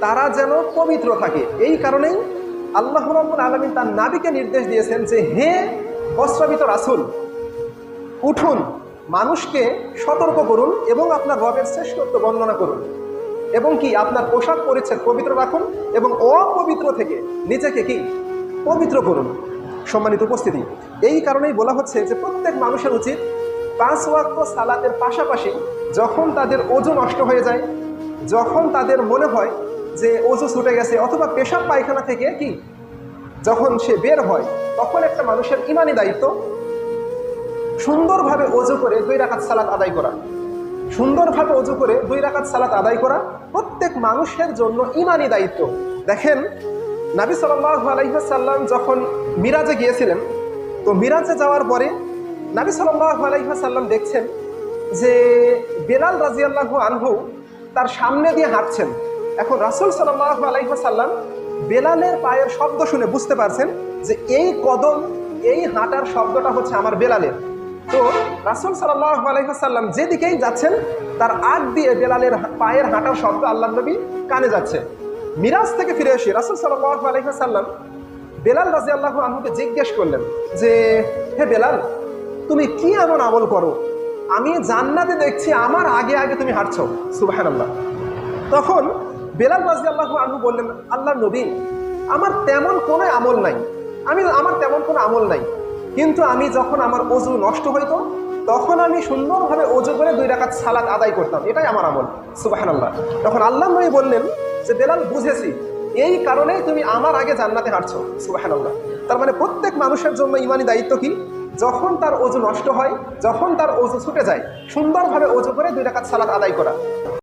তারা যেন পবিত্র থাকে। এই কারণেই আল্লাহ রব্বুল আলমিন তার নাবিকে নির্দেশ দিয়েছেন যে, হে বস্ত্রাবিত রাসুল, উঠুন, মানুষকে সতর্ক করুন এবং আপনার রবের শ্রেষ্ঠত্ব বর্ণনা করুন এবং কি আপনার পোশাক পরিচ্ছেদ পবিত্র রাখুন এবং অপবিত্র থেকে নিজেকে কি? পবিত্র করুন। সম্মানিত উপস্থিতি, এই কারণেই বলা হচ্ছে যে, প্রত্যেক মানুষের উচিত পাঁচ ওয়াক্ত সালাতের পাশাপাশি যখন তাদের ওজন নষ্ট হয়ে যায় যখন তাদের মনে হয় যে ওজু ছুটে গেছে অথবা পেশাব পায়খানা থেকে কি, যখন সে বের হয়, তখন একটা মানুষের ইমানি দায়িত্ব সুন্দরভাবে অজু করে দুই রাকাত সালাত আদায় করা। সুন্দরভাবে অজু করে দুই রাকাত সালাত আদায় করা প্রত্যেক মানুষের জন্য ইমানি দায়িত্ব। দেখেন, নাবি সাল্লাহ আলাইসাল্লাম যখন মিরাজে গিয়েছিলেন, তো মিরাজে যাওয়ার পরে নাবি সাল্লাহ আলাইসাল্লাম দেখছেন যে বেলাল রাজিয়াল্লাহ আনহু তার সামনে দিয়ে হাঁটছেন। এখন রাসুল সাল্লাহ আলাইসাল্লাম বেলালের পায়ের শব্দ শুনে বুঝতে পারছেন যে এই কদম, এই হাঁটার শব্দটা হচ্ছে আমার বেলালের। তো রাসুল সাল্লাহ আলাইসাল্লাম যেদিকেই যাচ্ছেন, তার আগ দিয়ে বেলালের পায়ের হাঁটার শব্দ আল্লাহ নবী কানে যাচ্ছে। মিরাজ থেকে ফিরে এসে রাসুল সাল্লাহ আলাইসাল্লাম বেলাল রাজি আল্লাহ আহমকে জিজ্ঞেস করলেন যে, হে বেলাল, তুমি কি এমন আমল করো? আমি জান্নাতে দেখছি আমার আগে আগে তুমি হাঁটছো। সুবাহান আল্লাহ তখন বেলাল রাজি আল্লাহ আনহু বললেন আল্লাহ নবী, আমার তেমন কোনো আমল নাই। আমি, আমার তেমন কোনো আমল নাই। কিন্তু আমি যখন আমার অজু নষ্ট হইতো, তখন আমি সুন্দরভাবে অজু করে দুই রাকাত সালাদ আদায় করতাম। এটাই আমার আমল। সুবাহান আল্লাহ তখন আল্লাহ নবী বললেন, যে বেলাল, বুঝেছি। এই কারণেই তুমি আমার আগে জান্নাতে হাঁটছো। সুবাহান আল্লাহ তার মানে প্রত্যেক মানুষের জন্য ইমানি দায়িত্ব কি? যখন তার অজু নষ্ট হয়, যখন তার অজু ছুটে যায়, সুন্দরভাবে অজু করে দুই রাকাত সালাদ আদায় করা।